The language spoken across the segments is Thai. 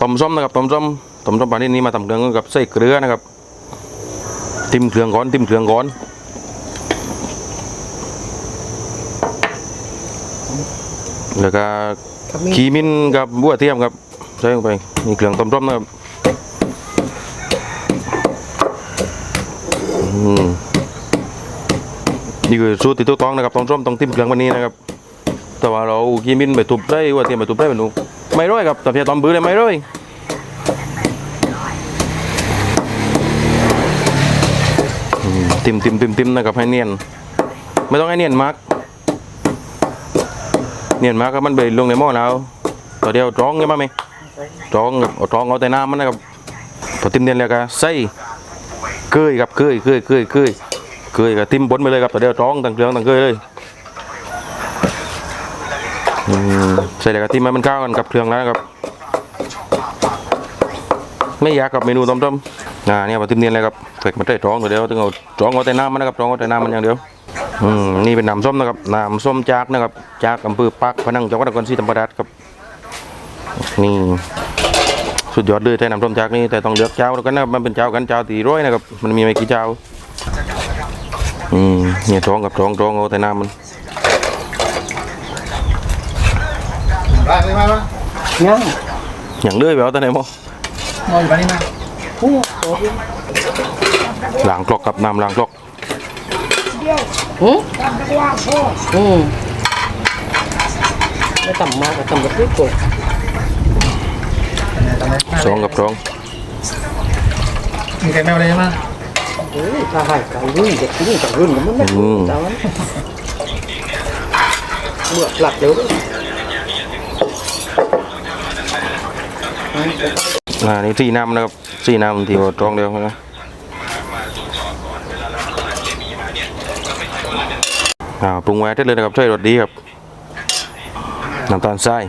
ต้มส้มนะครับต้มส้มต้มส้มปลานี่นี่มาทำเครื่องกับใส่เกลือนะครับ ติมเครื่องก่อนติมเครื่องก่อนแล้วก็ขมิ้นขีมิ้นกับบัวเทียมครับใส่ลงไปนี่เครื่องต้มส้มนะครับอืมนี่คือสูตรที่ถูกต้องนะครับต้มส้มต้องติมเครื่องวันนี้นะครับ แต่ว่าเราขีมิ้นไปทุบได้บัวเทียมไปทุบได้เป็นหนู ไม่ร้อยครับแต่เพียตอนบื้อเลยไม่ร้อยติมติมติมติมนะครับให้เนียน ไม่ต้องให้เนียนมาก เนียนมากก็มันไปลงในหม้อแล้วต่อเดียวจ้องใช่ไหมไหมจ้องกับจ้องเอาแต่น้ำมันนะครับพอติมเนียนแล้วก็ใส่เกยครับเกยเกยเกยเกยเกยกับติมบนไปเลยครับต่อเดียวจ้องตั้งเครื่องตั้งเกยเลย ใส่แล้วก็ติมให้มันเข้ากันกับเครื่องแล้วครับ ไม่ยากกับเมนูต้มๆอ่าเนี่ยพอติมเนียนเลยครับเฟกมันได้จ้องต่อเดียวต้องเอาจ้องเอาแต่น้ำมันนะครับจ้องเอาแต่น้ำมันอย่างเดียวอืมนี่เป็นน้ำส้มนะครับน้ำส้มจากนะครับ จากอำเภอปากพนังจังหวัดนครศรีธรรมราชครับนี่สุดยอดเลยแต่น้ำส้มจากนี่แต่ต้องเลือกเจ้าแล้วกันนะครับมันเป็นเจ้ากันเจ้าตีร้อยนะครับมันมีไม่กี่เจ้าอืมเนี่ยท้องกับท้องท้องเอาแต่น้ำมัน ได้เลยไหมวะย่างอย่างเลื่อยไปเอาแต่ไหนมั้งนอนอยู่บ้านนี่นะโอ้โหล้างกรอกกับน้ำล้างกรอกอืมอืมไม่ต่ำมากแต่ต่ำแบบนี้กดสองกับท้องมีใครแมวเลยไหมโอ้ยถ้าให้ไก่รุ่นเด็กรุ่นกับรุ่นมันไม่ถูกจังเบื่อหลักเดี๋ยวดิ อ่านี่สี่น้ำนะครับสี่น้ำที่ว่าท้องเดียวนะอ่าปรุงไว้ได้เลยนะครับใช้รสดีครับน้ำตาลทราย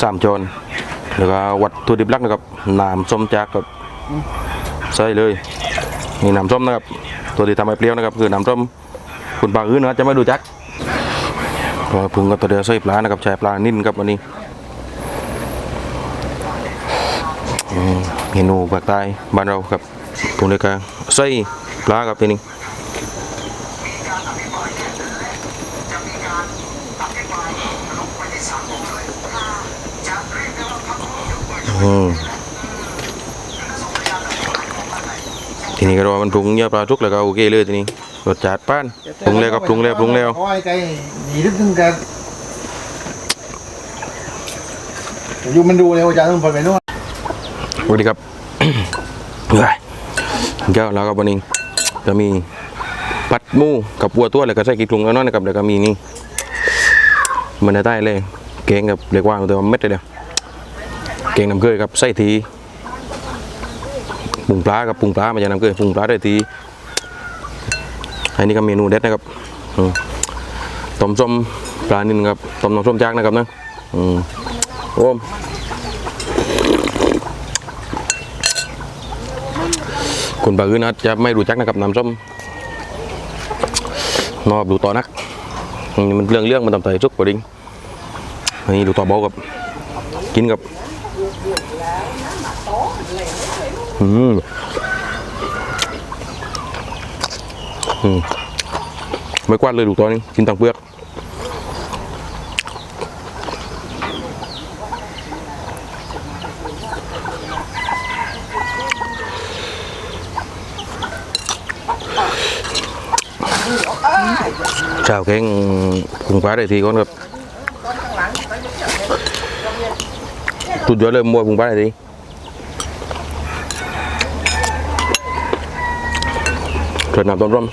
สามจนแล้วก็วัตถุดิบหลักนะครับน้ำส้มจากครับใส่เลยนี่น้ำส้มนะครับตัวที่ทำให้เปรี้ยวนะครับคือน้ำส้มคุณปลาอื่นนะจะไม่ดูจัก ก็ปรุงกับตัวเดียวใส่ปลานะครับใช้ปลานิ่นครับวันนี้เมนูภาคใต้บ้านเราครับปรุงด้กันใส่ปลาครับทีนี้อืมทีนี้ก็รอมันปรุงเยอะปลาทุกแล้วก็โอเคเลยทีนี้ รสจัดป้านปรุงแล้วก็ปรุงแล้วปรุงแล้วโอ้ยไก่หนีทึ่งกันอยู่มันดูเลยว่าจะต้องไปนู่นสวัสดีครับเฮ้ยเจ้าแล้วก็วันนี้จะมีปัดหมูกับวัวตัวแล้วก็ใส่กีกรุงแล้วเนาะนะครับแล้วก็มีนี่มันได้เลยแกงกับเรียกว่าแต่ว่าเม็ดเลยเดียวแกงน้ำเกลือครับใส่ทีปรุงปลากับปรุงปลามาจากน้ำเกลือปรุงปลาได้ที อันนี้ก็เมนูเด็ดนะครับต้มส้มปลานิลครับต้มน้ำส้มจากนะครับนะอืมโอ้มคนบางอื่นอาจจะไม่รู้จักนะครับน้ำส้มนอบดูต่อนักมันเรื่องเรื่องมันทำไทยสุกกว่าดิ้งนี่ดูต่อเบากับ กินกับอืม อืมไม่กวาดเลยดูตัวนี้กินตังเปลือกชาวแกงปรุงปลาได้ทีก่อนครับตุดยอดเลยมัวปรุงปลาได้ทีเกิดน้ำต้มร่ม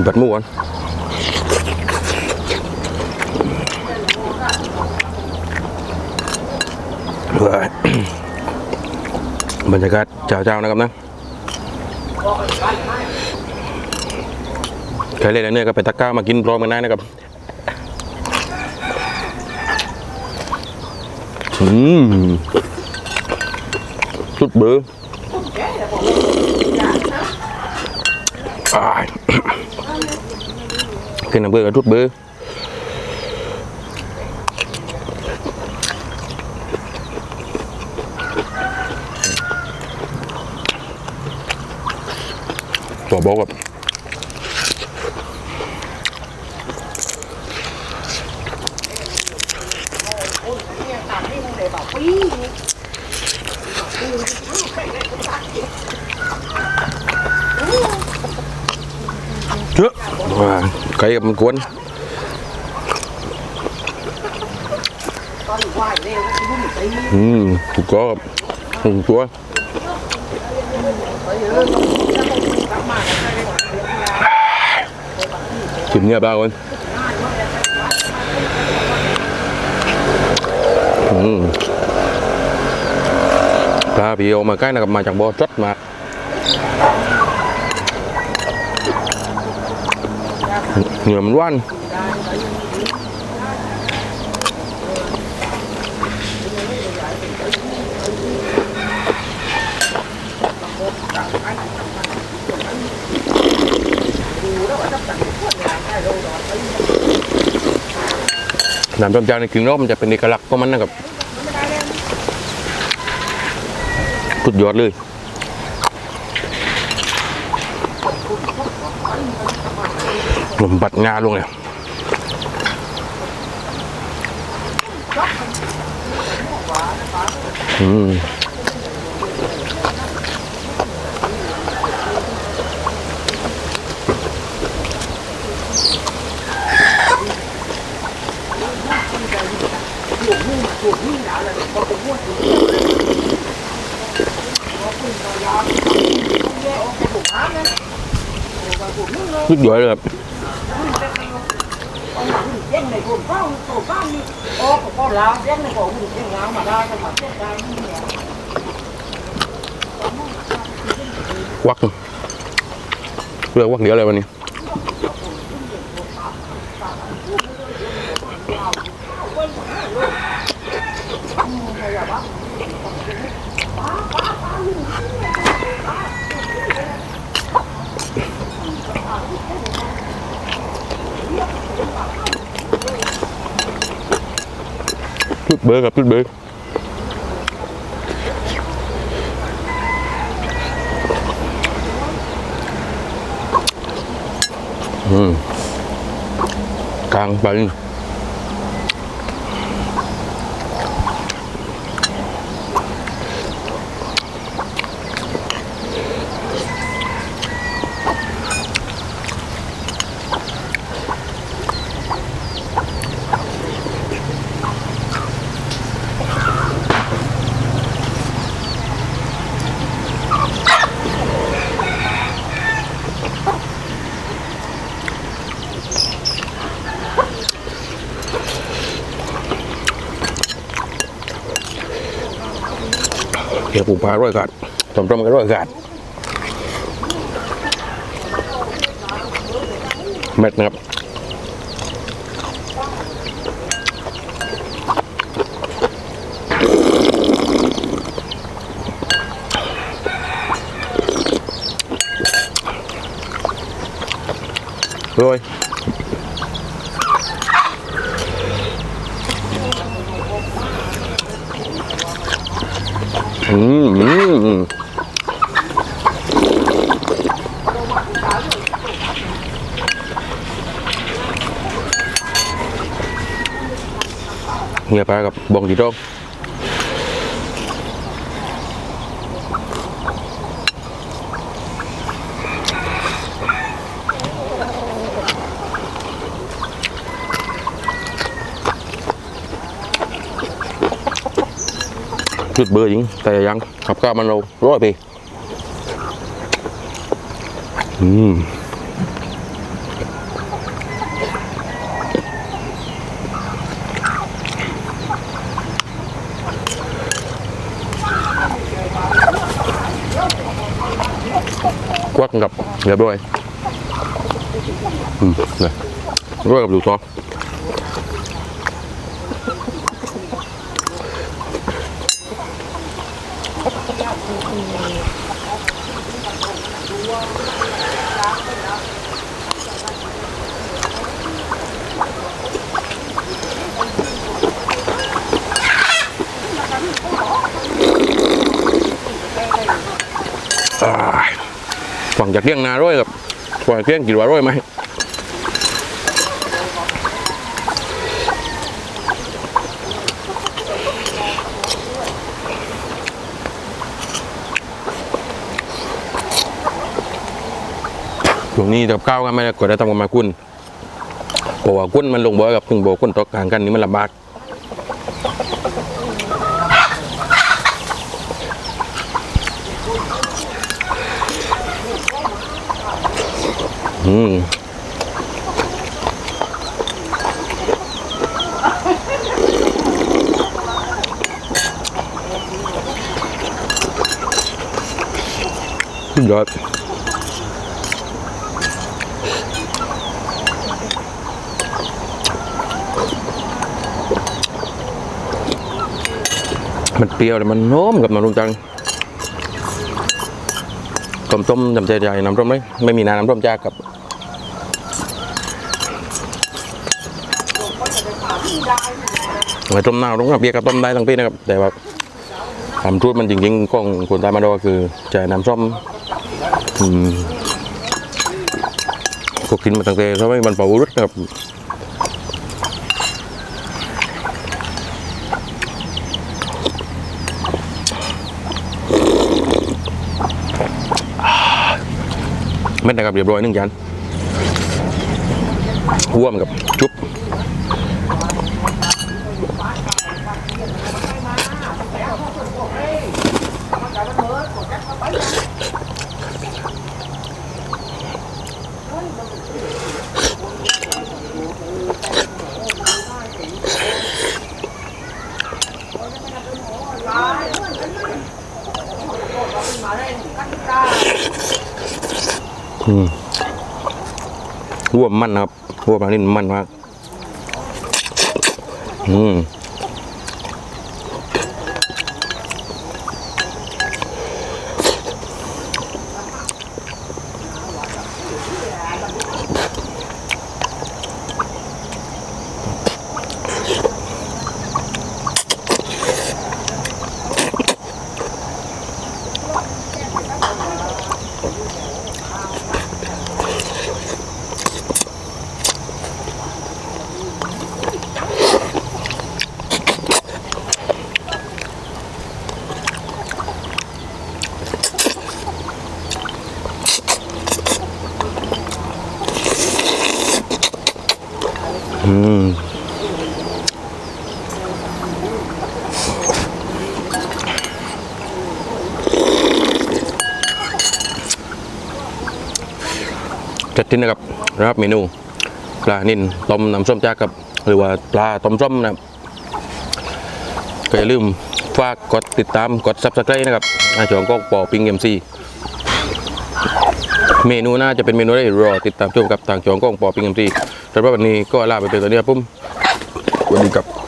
กินปัดหมูก่อนเฮ้ยบรรยากาศเจ้าๆนะครับนะใครเล่นอะไรเนี่ยก็ไปตะกร้ามากินพร้อมกันได้นะครับ อืมสุดเบอร์ อ้ายกินน้ำเบื่อกับทุดเบื่อตัวบอกแบบ ว้าไก่กับมันกวนอืมถูกก็ถูกตัวชิมเนี่ยบ้างคนอืมปลาพี่เอามาใกล้นะครับมาจากบ่อจดมา เหนือมันว่านน้ำต้มยำในกึ่งรอบมันจะเป็นเอกลักษณ์ของมันนะครับสุดยอดเลย ลมบัดงาลงเลยอืมสุดยอดเลยครับ เด้งในคนเฝ้าตัวบ้านนี่ โอ้ก็ลาวเด้งในของมันเด้งลา วมาได้ก็มา ยวปลูกปลาร้อยกัดสมตมกันร้อยกัดเม็ดนะครับเลย อร์อืมกลางไปเดี๋ยวปู จุดเบอร์ยิงแต่ยังขับก้ามันเราร้อยไปอืมควักกับเรียบร้อยอืมเลยร้อยกับดูซอ หวังจากเลี้ยงนาร้อยครับหวังจากเลี้ยงกี่ว่าร้อยไหม นี้กับข้าวกันไม่ได้กดได้ทำกันมากุ้นเพราะว่ากุ้นมันลงบ่อยกับถึงบ่อกุ้นตกกลางกันนี่มันลำบากอืมยอด มันเปรี้ยวแต่มันโน้มกับน้ำรุงจังต้มต้มจำใจใจน้ำต้มไหมไม่มีน้ำน้ำต้มจากกับไว้ต้มน้ำต้มกับเบียร์กับต้มได้ทั้งปีนะครับ แต่ว่าความทูดมันจริงๆของคนใต้มาดอคือใจน้ำส้มอืมก็กินมาตั้งแต่เขาไมมันเป่ารุดครับ เม็ดนะครับเรียบร้อยหนึ่งจานว่วมกับชุบ มมันนะครับห่วมอันนี้มันมากอืม จัดที่นนะครับนะครับเมนูปลานิ่นต้มน้ำส้มจากกับ หรือว่าปลาต้มส้มนะครับก็อย่าลืมฝากกดติดตามกด subscribe นะครับหน้าชองก็ปอปิงเอ็มซีเมนูน่าจะเป็นเมนูได้รอติดตามชมกับทางช่องกล้องปอปิงเอ็มซีสำหรับวันนี้ก็ลาไปเป็นตัวนี้ครับปุ้มสวัสดีครับ